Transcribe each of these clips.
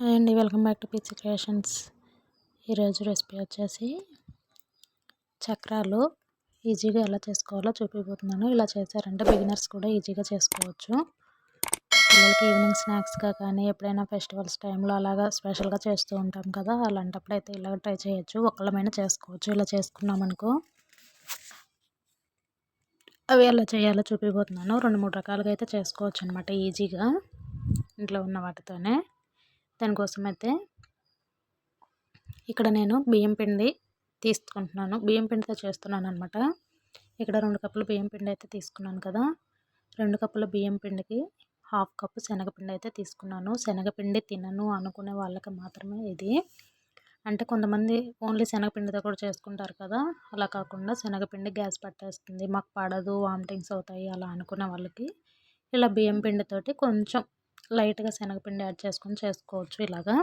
Hi అండి welcome back to Pichi creations. ఈరోజు recipe వచ్చేసి చక్రాలు ఈజీగా ఎలా చేసుకోవాలో చూపిపోతున్నాను. ఇలా చేశారంటే బిగినర్స్ కూడా ఈజీగా చేసుకోవచ్చు. పిల్లలకి ఈవినింగ్ స్నాక్స్గా కానీ ఎప్పుడైనా ఫెస్టివల్స్ టైంలో అలాగా స్పెషల్గా చేస్తూ ఉంటాం కదా అలాంటప్పుడు అయితే ఇలా ట్రై చేయొచ్చు. ఒకళ్ళమైనా చేసుకోవచ్చు. ఇలా చేసుకున్నామనుకో అవి ఎలా చేయాలో చూపిపోతున్నాను. రెండు మూడు రకాలుగా అయితే చేసుకోవచ్చు అనమాట ఈజీగా. ఇంట్లో ఉన్న వాటితోనే. దానికోసం అయితే ఇక్కడ నేను బియ్యం పిండి తీసుకుంటున్నాను. బియ్యం పిండితో చేస్తున్నాను అనమాట ఇక్కడ రెండు కప్పులు బియ్యం పిండి అయితే తీసుకున్నాను కదా. రెండు కప్పుల బియ్యం పిండికి హాఫ్ కప్పు శనగపిండి అయితే తీసుకున్నాను. శనగపిండి తినను అనుకునే వాళ్ళకి మాత్రమే ఇది. అంటే కొంతమంది ఓన్లీ శనగపిండితో కూడా చేసుకుంటారు కదా. అలా కాకుండా శనగపిండి గ్యాస్ పట్టేస్తుంది. మాకు పడదు వామిటింగ్స్ అవుతాయి అలా అనుకునే వాళ్ళకి. ఇలా బియ్యం పిండితోటి కొంచెం లైట్గా శనగపిండి యాడ్ చేసుకొని చేసుకోవచ్చు ఇలాగా.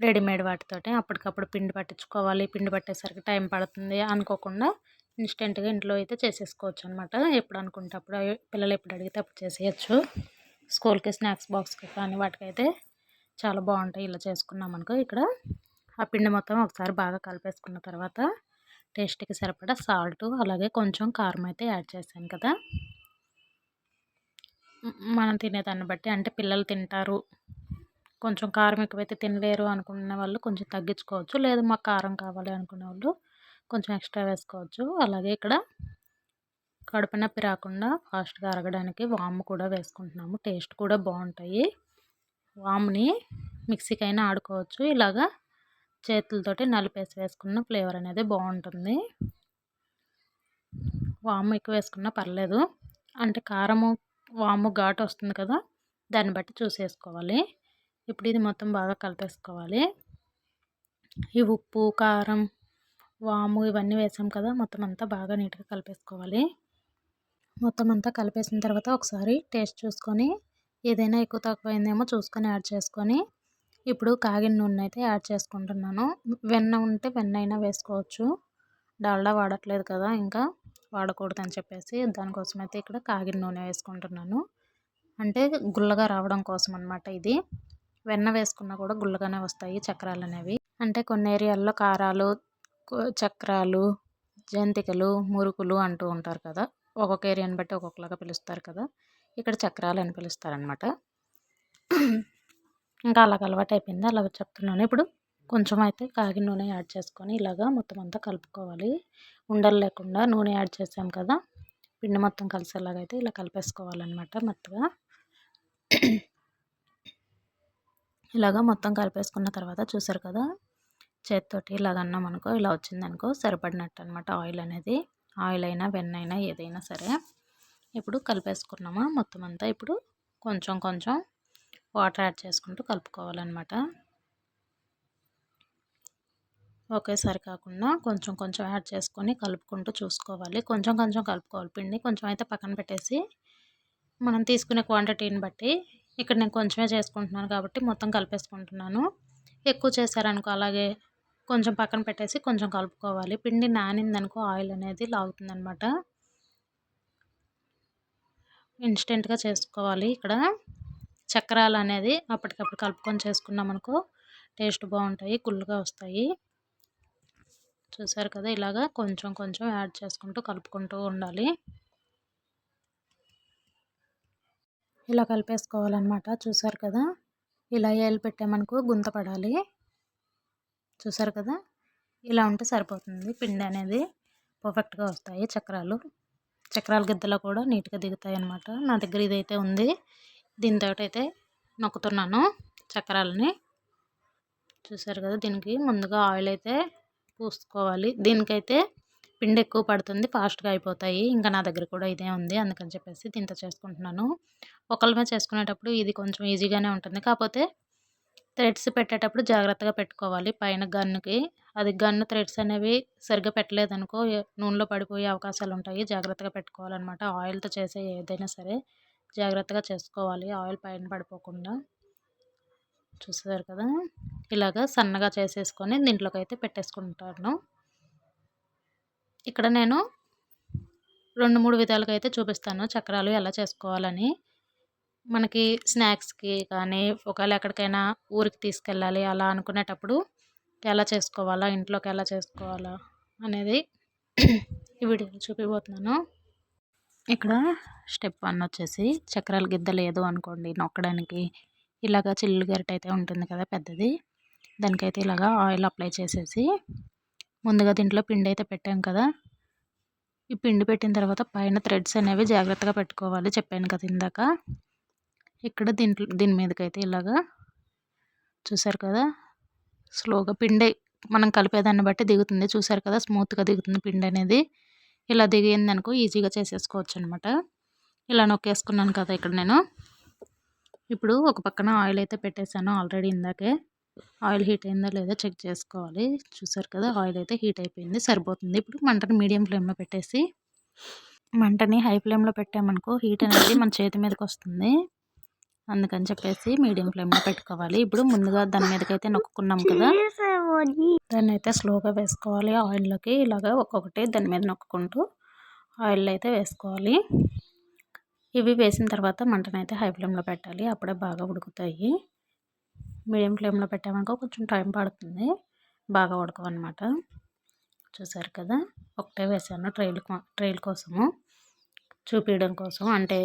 రెడీమేడ్ వాటితోటి అప్పటికప్పుడు పిండి పట్టించుకోవాలి. పిండి పట్టేసరికి టైం పడుతుంది అనుకోకుండా ఇన్స్టెంట్గా ఇంట్లో అయితే చేసేసుకోవచ్చు అనమాట ఎప్పుడు అనుకుంటే అప్పుడు పిల్లలు ఎప్పుడు అడిగితే అప్పుడు చేసేయచ్చు. స్కూల్కి స్నాక్స్ బాక్స్కి కానీ వాటికైతే చాలా బాగుంటాయి. ఇలా చేసుకున్నాం అనుకో ఇక్కడ. ఆ పిండి మొత్తం ఒకసారి బాగా కలిపేసుకున్న తర్వాత టేస్ట్కి సరిపడా సాల్ట్ అలాగే కొంచెం కారం అయితే యాడ్ చేశాను కదా. మనం తినేదాన్ని బట్టి. అంటే పిల్లలు తింటారు. కొంచెం కారం ఎక్కువైతే తినలేరు అనుకున్న వాళ్ళు కొంచెం తగ్గించుకోవచ్చు. లేదు మాకు కారం కావాలి అనుకునే వాళ్ళు కొంచెం ఎక్స్ట్రా వేసుకోవచ్చు. అలాగే ఇక్కడ కడుపు నొప్పి రాకుండా ఫాస్ట్గా అరగడానికి వాము కూడా వేసుకుంటున్నాము. టేస్ట్ కూడా బాగుంటాయి. వాముని మిక్సీకైనా ఆడుకోవచ్చు. ఇలాగా చేతులతోటి నలిపేసి వేసుకున్న ఫ్లేవర్ అనేది బాగుంటుంది. వాము ఎక్కువ వేసుకున్నా పర్లేదు. అంటే కారము వాము ఘాటు వస్తుంది కదా! దాన్ని బట్టి చూసేసుకోవాలి. ఇప్పుడు ఇది మొత్తం బాగా కలిపేసుకోవాలి. ఈ ఉప్పు కారం వాము ఇవన్నీ వేసాం కదా! మొత్తం అంతా బాగా నీట్గా కలిపేసుకోవాలి. మొత్తం అంతా కలిపేసిన తర్వాత ఒకసారి టేస్ట్ చూసుకొని ఏదైనా ఎక్కువ తక్కువ అయిందేమో చూసుకొని యాడ్ చేసుకొని ఇప్పుడు కాగిన నూనె అయితే యాడ్ చేసుకుంటున్నాను. వెన్న ఉంటే వెన్న అయినా వేసుకోవచ్చు. డాల్డా వాడట్లేదు కదా ఇంకా వాడకూడదు అని చెప్పేసి దానికోసం అయితే ఇక్కడ కాగిన నూనె వేసుకుంటున్నాను. అంటే గుల్లగా రావడం కోసం అనమాట ఇది. వెన్న వేసుకున్నా కూడా గుల్లగానే వస్తాయి చక్రాలు అనేవి అంటే కొన్ని ఏరియాల్లో కారాలు చక్రాలు జంతికలు మురుకులు అంటూ ఉంటారు కదా ఒక్కొక్క ఏరియాని బట్టి ఒక్కొక్కలాగా పిలుస్తారు కదా ఇక్కడ చక్రాలు అని పిలుస్తారనమాట ఇంకా అలాగ అలవాటు అయిపోయింది అలా చెప్తున్నాను. ఇప్పుడు కొంచెం అయితే కాగి నూనె యాడ్ చేసుకొని ఇలాగా మొత్తం అంతా కలుపుకోవాలి. ఉండలు లేకుండా నూనె యాడ్ చేసాం కదా పిండి మొత్తం కలిసేలాగైతే ఇలా కలిపేసుకోవాలన్నమాట మెత్తగా. ఇలాగా మొత్తం కలిపేసుకున్న తర్వాత చూసారు కదా చేతితోటి ఇలాగ అన్నాం అనుకో ఇలా వచ్చిందనుకో సరిపడినట్టు అనమాట ఆయిల్ అనేది. ఆయిల్ అయినా వెన్న అయినా ఏదైనా సరే. ఇప్పుడు కలిపేసుకున్నామా మొత్తం అంతా. ఇప్పుడు కొంచెం కొంచెం వాటర్ యాడ్ చేసుకుంటూ కలుపుకోవాలన్నమాట. ఒకేసారి కాకుండా కొంచెం కొంచెం యాడ్ చేసుకొని కలుపుకుంటూ చూసుకోవాలి. కొంచెం కొంచెం కలుపుకోవాలి. పిండి కొంచెం అయితే పక్కన పెట్టేసి మనం తీసుకునే క్వాంటిటీని బట్టి ఇక్కడ నేను కొంచెమే చేసుకుంటున్నాను కాబట్టి మొత్తం కలిపేసుకుంటున్నాను. ఎక్కువ చేశారనుకో అలాగే కొంచెం పక్కన పెట్టేసి కొంచెం కలుపుకోవాలి. పిండి నానిందనుకో ఆయిల్ అనేది లాగుతుంది అనమాట ఇన్స్టెంట్గా చేసుకోవాలి ఇక్కడ. చక్రాలు అనేది అప్పటికప్పుడు కలుపుకొని చేసుకున్నాం అనుకో టేస్ట్ బాగుంటాయి కుళ్ళుగా వస్తాయి. చూసారు కదా ఇలాగా కొంచెం కొంచెం యాడ్ చేసుకుంటూ కలుపుకుంటూ ఉండాలి. ఇలా కలిపేసుకోవాలన్నమాట చూసారు కదా. ఇలా ఏలు పెట్టామనుకో గుంత పడాలి. చూసారు కదా ఇలా ఉంటే సరిపోతుంది పిండి అనేది. పర్ఫెక్ట్గా వస్తాయి చక్రాలు. చక్రాల గిద్దలో కూడా నీట్గా దిగుతాయి అన్నమాట. నా దగ్గర ఇదైతే ఉంది. దీంతో అయితే నొక్కుతున్నాను చక్రాలని. చూసారు కదా దీనికి ముందుగా ఆయిల్ అయితే పూసుకోవాలి. దీనికైతే పిండి ఎక్కువ పడుతుంది ఫాస్ట్గా అయిపోతాయి. ఇంకా నా దగ్గర కూడా ఇదే ఉంది అందుకని చెప్పేసి దీంతో చేసుకుంటున్నాను. ఒకళ్ళమే చేసుకునేటప్పుడు ఇది కొంచెం ఈజీగానే ఉంటుంది. కాకపోతే థ్రెడ్స్ పెట్టేటప్పుడు జాగ్రత్తగా పెట్టుకోవాలి. పైన గన్నుకి అది గన్ను థ్రెడ్స్ అనేవి సరిగ్గా పెట్టలేదనుకో నూనెలో పడిపోయే అవకాశాలు ఉంటాయి. జాగ్రత్తగా పెట్టుకోవాలన్నమాట. ఆయిల్తో చేసే ఏదైనా సరే జాగ్రత్తగా చేసుకోవాలి. ఆయిల్ పైన పడిపోకుండా. చూసారు కదా? ఇలాగ సన్నగా చేసేసుకొని దీంట్లోకి అయితే పెట్టేసుకుంటాను. ఇక్కడ నేను రెండు మూడు విధాలుగా అయితే చూపిస్తాను చక్రాలు ఎలా చేసుకోవాలని. మనకి స్నాక్స్కి కానీ ఒకవేళ ఎక్కడికైనా ఊరికి తీసుకెళ్ళాలి అలా అనుకునేటప్పుడు ఎలా చేసుకోవాలా ఇంట్లోకి ఎలా చేసుకోవాలా అనేది ఈ వీడియోలో చూపిపోతున్నాను ఇక్కడ స్టెప్ వన్ వచ్చేసి చక్రాల గిద్ద లేదు అనుకోండి నొక్కడానికి. ఇలాగ చిల్లు గరిట అయితే ఉంటుంది కదా పెద్దది. దానికైతే ఇలాగా ఆయిల్ అప్లై చేసేసి ముందుగా దీంట్లో పిండి అయితే పెట్టాం కదా. ఈ పిండి పెట్టిన తర్వాత పైన థ్రెడ్స్ అనేవి జాగ్రత్తగా పెట్టుకోవాలి చెప్పాను కదా ఇందాక. ఇక్కడ దీంట్లో దీని మీదకైతే ఇలాగా చూసారు కదా? స్లోగా పిండి మనం కలిపేదాన్ని బట్టి దిగుతుంది. చూసారు కదా? స్మూత్గా దిగుతుంది పిండి అనేది. ఇలా దిగింది అనుకో ఈజీగా చేసేసుకోవచ్చు అనమాట ఇలా నొక్కేసుకున్నాను కదా ఇక్కడ నేను. ఇప్పుడు ఒక పక్కన ఆయిల్ అయితే పెట్టేశాను ఆల్రెడీ ఇందాకే. ఆయిల్ హీట్ అయిందో లేదో చెక్ చేసుకోవాలి. చూసారు కదా ఆయిల్ అయితే హీట్ అయిపోయింది సరిపోతుంది. ఇప్పుడు మంటని మీడియం ఫ్లేమ్లో పెట్టేసి మంటని హై ఫ్లేమ్లో పెట్టామనుకో హీట్ అనేది మన చేతి మీదకి వస్తుంది. అందుకని చెప్పేసి మీడియం ఫ్లేమ్లో పెట్టుకోవాలి. ఇప్పుడు ముందుగా దాని మీదకైతే నొక్కున్నాం కదా దాన్ని అయితే స్లోగా వేసుకోవాలి. ఆయిల్లోకి ఇలాగ ఒక్కొక్కటి దాని మీద నొక్కుంటూ ఆయిల్ అయితే వేసుకోవాలి. ఇవి వేసిన తర్వాత మంటనైతే హై ఫ్లేమ్లో పెట్టాలి. అప్పుడే బాగా ఉడుకుతాయి. మీడియం ఫ్లేమ్లో పెట్టామనుకో కొంచెం టైం పడుతుంది. బాగా ఉడకవన్నమాట చూసారు కదా! ఒకటే వేసాను ట్రైల్ ట్రైల్ కోసము. చూపించడం కోసం అంటే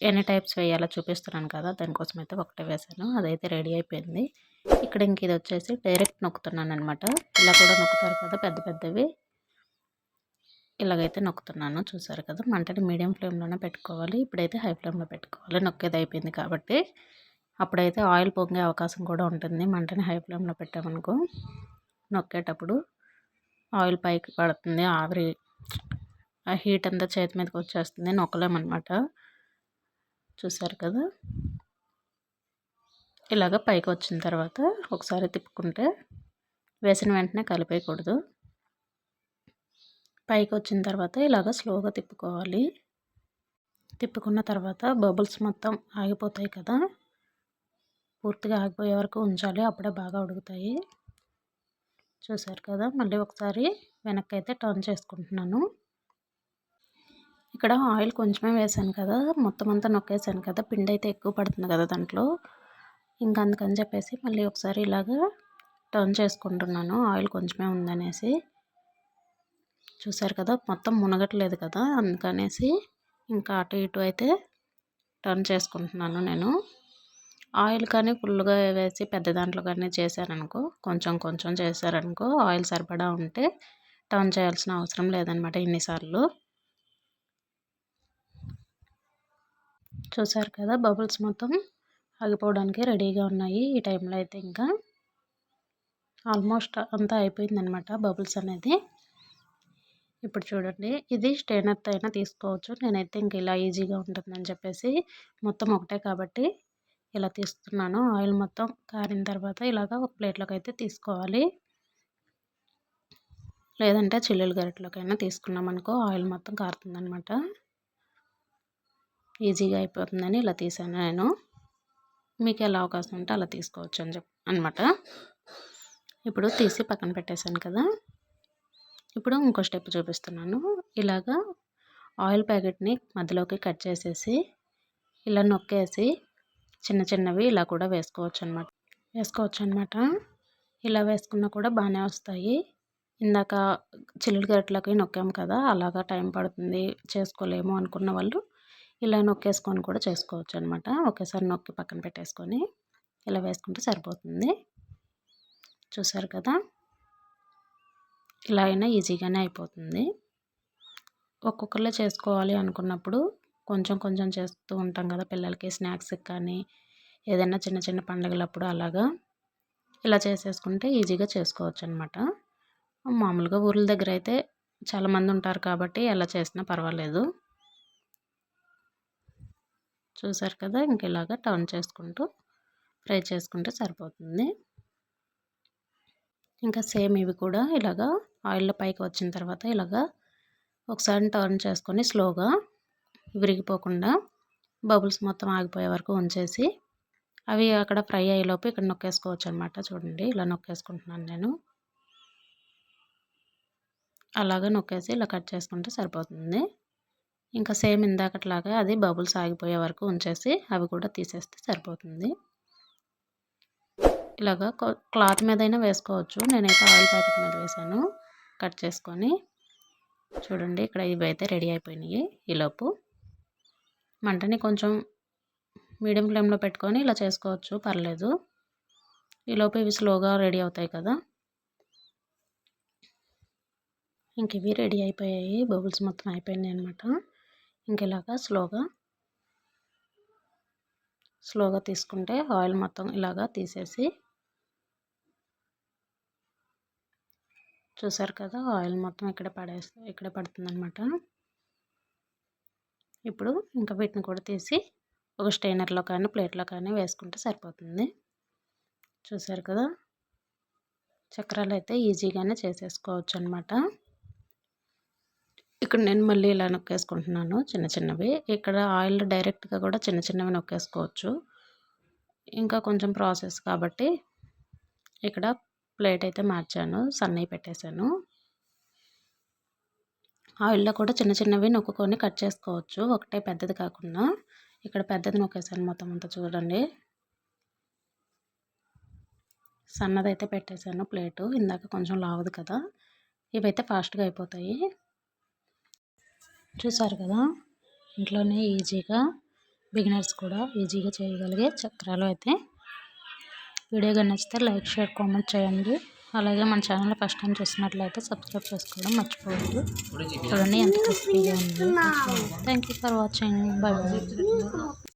ఎన్ని టైప్స్ వేయాలో చూపిస్తున్నాను కదా! దానికోసం అయితే ఒకటే వేసాను. అదైతే రెడీ అయిపోయింది. ఇక్కడ ఇంక ఇది వచ్చేసి డైరెక్ట్ నొక్కుతున్నాను అనమాట ఇలా కూడా నొక్కుతారు కదా! పెద్ద పెద్దవి. ఇలాగైతే నొక్కుతున్నాను. చూసారు కదా! మంటని మీడియం ఫ్లేమ్లోనే పెట్టుకోవాలి. ఇప్పుడైతే హై ఫ్లేమ్లో పెట్టుకోవాలి. నొక్కేది అయిపోయింది కాబట్టి. అప్పుడైతే ఆయిల్ పొంగే అవకాశం కూడా ఉంటుంది. మంటని హై ఫ్లేమ్లో పెట్టామనుకో నొక్కేటప్పుడు ఆయిల్ పైకి పడుతుంది. ఆవిరి ఆ హీట్ అంతా చేతి మీదకి వచ్చేస్తుంది. నొక్కలేమన్నమాట. చూసారు కదా? ఇలాగ పైకి వచ్చిన తర్వాత ఒకసారి తిప్పుకుంటే వేసిన వెంటనే కలిపేయకూడదు. పైకి వచ్చిన తర్వాత ఇలాగ స్లోగా తిప్పుకోవాలి. తిప్పుకున్న తర్వాత బబుల్స్ మొత్తం ఆగిపోతాయి కదా? పూర్తిగా ఆగిపోయే వరకు ఉంచాలి. అప్పుడే బాగా ఉడుకుతాయి. చూసారు కదా! మళ్ళీ ఒకసారి వెనక్కి అయితే టర్న్ చేసుకుంటున్నాను. ఇక్కడ ఆయిల్ కొంచెమే వేసాను కదా! మొత్తం అంతా నొక్కేసాను కదా! పిండి అయితే ఎక్కువ పడుతుంది కదా దాంట్లో. ఇంకా అందుకని చెప్పేసి మళ్ళీ ఒకసారి ఇలాగా టర్న్ చేసుకుంటున్నాను. ఆయిల్ కొంచెమే ఉందనేసి. చూసారు కదా! మొత్తం మునగట్లేదు కదా! అందుకనేసి ఇంకా అటు ఇటు అయితే టర్న్ చేసుకుంటున్నాను నేను. ఆయిల్ కానీ ఫుల్గా వేసి పెద్ద దాంట్లో కానీ చేశారనుకో కొంచెం కొంచెం చేశారనుకో ఆయిల్ సరిపడా ఉంటే టర్న్ చేయాల్సిన అవసరం లేదనమాట ఇన్నిసార్లు. చూసారు కదా బబుల్స్ మొత్తం ఆగిపోవడానికి రెడీగా ఉన్నాయి ఈ టైంలో అయితే ఇంకా. ఆల్మోస్ట్ అంతా అయిపోయిందనమాట బబుల్స్ అనేది. ఇప్పుడు చూడండి ఇది స్టేనర్తో అయినా తీసుకోవచ్చు. నేనైతే ఇంక ఇలా ఈజీగా ఉంటుందని చెప్పేసి మొత్తం ఒకటే కాబట్టి ఇలా తీస్తున్నాను. ఆయిల్ మొత్తం కారిన తర్వాత ఇలాగ ఒక ప్లేట్లోకి అయితే తీసుకోవాలి. లేదంటే చిల్లులు గరిటలోకైనా తీసుకున్నాం అనుకో ఆయిల్ మొత్తం కారుతుందనమాట ఈజీగా అయిపోతుందని ఇలా తీసాను నేను. మీకు ఎలా అవకాశం ఉంటే అలా తీసుకోవచ్చు అని చెప్ అనమాట ఇప్పుడు తీసి పక్కన పెట్టేశాను కదా. ఇప్పుడు ఇంకో స్టెప్ చూపిస్తున్నాను. ఇలాగా ఆయిల్ ప్యాకెట్ని మధ్యలోకి కట్ చేసేసి ఇలా నొక్కేసి చిన్న చిన్నవి ఇలా కూడా వేసుకోవచ్చు అనమాట వేసుకోవచ్చు అనమాట ఇలా వేసుకున్నా కూడా బాగానే వస్తాయి. ఇందాక చిల్లుడు గరిటలకి నొక్కాము కదా అలాగా టైం పడుతుంది చేసుకోలేము అనుకున్న వాళ్ళు ఇలా నొక్కేసుకొని కూడా చేసుకోవచ్చు అనమాట ఒకేసారి నొక్కి పక్కన పెట్టేసుకొని ఇలా వేసుకుంటే సరిపోతుంది. చూసారు కదా? ఇలా అయినా ఈజీగానే అయిపోతుంది. ఒక్కొక్కరిలో చేసుకోవాలి అనుకున్నప్పుడు కొంచెం కొంచెం చేస్తూ ఉంటాం కదా పిల్లలకి స్నాక్స్కి కానీ ఏదైనా చిన్న చిన్న పండుగలప్పుడు అలాగా ఇలా చేసేసుకుంటే ఈజీగా చేసుకోవచ్చు అనమాట మామూలుగా ఊర్ల దగ్గర అయితే చాలామంది ఉంటారు కాబట్టి ఎలా చేసినా పర్వాలేదు. చూసారు కదా ఇంక ఇలాగా టర్న్ చేసుకుంటూ ఫ్రై చేసుకుంటే సరిపోతుంది. ఇంకా సేమ్ ఇవి కూడా ఇలాగా ఆయిల్లో పైకి వచ్చిన తర్వాత ఇలాగా ఒకసారి టర్న్ చేసుకొని స్లోగా విరిగిపోకుండా బబుల్స్ మొత్తం ఆగిపోయే వరకు ఉంచేసి అవి అక్కడ ఫ్రై అయ్యేలోపు ఇక్కడ నొక్కేసుకోవచ్చు అనమాట చూడండి ఇలా నొక్కేసుకుంటున్నాను నేను. అలాగా నొక్కేసి ఇలా కట్ చేసుకుంటే సరిపోతుంది. ఇంకా సేమ్ ఇందాకట్లాగా అది బబుల్స్ ఆగిపోయే వరకు ఉంచేసి అవి కూడా తీసేస్తే సరిపోతుంది. ఇలాగా క్లాత్ మీదైనా వేసుకోవచ్చు. నేనైతే ఆయిల్ ప్యాకెట్ మీద వేసాను కట్ చేసుకొని. చూడండి ఇక్కడ ఇవి అయితే రెడీ అయిపోయినాయి ఈలోపు. మంటని కొంచెం మీడియం ఫ్లేమ్లో పెట్టుకొని ఇలా చేసుకోవచ్చు పర్లేదు. ఈలోపు ఇవి స్లోగా రెడీ అవుతాయి కదా. ఇంక ఇవి రెడీ అయిపోయాయి. బబుల్స్ మొత్తం అయిపోయినాయి అనమాట ఇంక ఇలాగా స్లోగా స్లోగా తీసుకుంటే ఆయిల్ మొత్తం ఇలాగా తీసేసి చూసారు కదా ఆయిల్ మొత్తం ఇక్కడ పడేస్తే ఇక్కడ పడుతుందనమాట ఇప్పుడు ఇంకా వీటిని కూడా తీసి ఒక స్టైనర్లో కానీ ప్లేట్లో కానీ వేసుకుంటే సరిపోతుంది. చూసారు కదా? చక్రాలు అయితే ఈజీగానే చేసేసుకోవచ్చు అనమాట ఇక్కడ నేను మళ్ళీ ఇలా నొక్కేసుకుంటున్నాను చిన్న చిన్నవి. ఇక్కడ ఆయిల్ డైరెక్ట్గా కూడా చిన్న చిన్నవి నొక్కేసుకోవచ్చు. ఇంకా కొంచెం ప్రాసెస్ కాబట్టి ఇక్కడ ప్లేట్ అయితే మార్చాను సన్నవి పెట్టేశాను. ఆయిల్లో కూడా చిన్న చిన్నవి నొక్కుకొని కట్ చేసుకోవచ్చు. ఒకటే పెద్దది కాకుండా ఇక్కడ పెద్దది నొక్కేసాను మొత్తం అంతా చూడండి. సన్నదైతే పెట్టేశాను ప్లేటు. ఇందాక కొంచెం లావదు కదా. ఇవైతే ఫాస్ట్గా అయిపోతాయి. చూసారు కదా? ఇంట్లోనే ఈజీగా బిగినర్స్ కూడా ఈజీగా చేయగలిగే చక్రాలు అయితే. వీడియో నచ్చితే లైక్ షేర్ కామెంట్ చేయండి. అలాగే మన ఛానల్ ఫస్ట్ టైం చూసినట్లయితే సబ్స్క్రైబ్ చేసుకోవడం మర్చిపోవద్దు. చూడండి ఎంత క్రిస్పీగా ఉంది. Thank you for watching bye bye